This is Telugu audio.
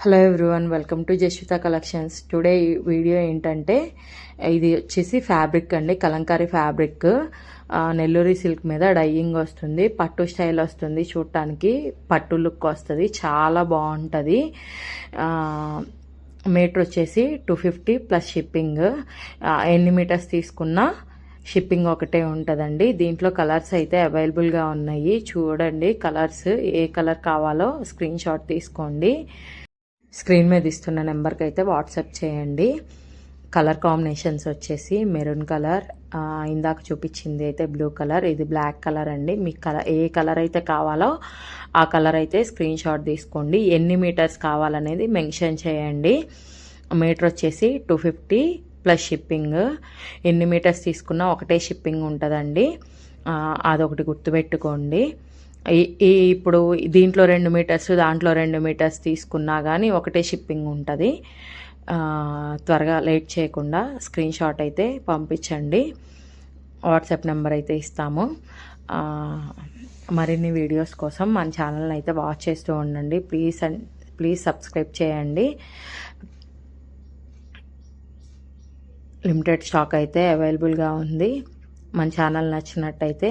Hello everyone welcome to Jasvitha collections today video ఏంటంటే ఇది వచ్చేసి ఫ్యాబ్రిక్ అండి కలంకారీ ఫ్యాబ్రిక్ నెల్లూరి సిల్క్ మీద డైయింగ్ వస్తుంది పట్టు స్టైల్ వస్తుంది చూడటానికి. పట్టు లుక్ వస్తుంది చాలా బాగుంటుంది. మీటర్ వచ్చేసి టూ ఫిఫ్టీ ప్లస్ షిప్పింగ్ ఎన్ని మీటర్స్ తీసుకున్నా షిప్పింగ్ ఒకటే ఉంటుందండి. దీంట్లో కలర్స్ అయితే అవైలబుల్గా ఉన్నాయి. చూడండి కలర్స్ ఏ కలర్ కావాలో స్క్రీన్ షాట్ తీసుకోండి. స్క్రీన్ మీద ఇస్తున్న నెంబర్కి అయితే వాట్సాప్ చేయండి. కలర్ కాంబినేషన్స్ వచ్చేసి మెరూన్ కలర్ ఇందాక చూపించింది అయితే బ్లూ కలర్ ఇది బ్లాక్ కలర్ అండి. మీకు కలర్ ఏ కలర్ అయితే కావాలో ఆ కలర్ అయితే స్క్రీన్ షాట్ తీసుకోండి. ఎన్ని మీటర్స్ కావాలనేది మెన్షన్ చేయండి. మీటర్ వచ్చేసి టూ ఫిఫ్టీ ప్లస్ షిప్పింగ్. ఎన్ని మీటర్స్ తీసుకున్నా ఒకటే షిప్పింగ్ ఉంటుందండి. అదొకటి గుర్తుపెట్టుకోండి. ఇప్పుడు దీంట్లో రెండు మీటర్స్ దాంట్లో రెండు మీటర్స్ తీసుకున్నా కానీ ఒకటే షిప్పింగ్ ఉంటుంది. త్వరగా లేట్ చేయకుండా స్క్రీన్ షాట్ అయితే పంపించండి. వాట్సాప్ నెంబర్ అయితే ఇస్తాము. మరిన్ని వీడియోస్ కోసం మన ఛానల్ని అయితే వాచ్ చేస్తూ ఉండండి. ప్లీజ్ అండ్ ప్లీజ్ సబ్స్క్రైబ్ చేయండి. లిమిటెడ్ స్టాక్ అయితే అవైలబుల్గా ఉంది. మన ఛానల్ నచ్చినట్టయితే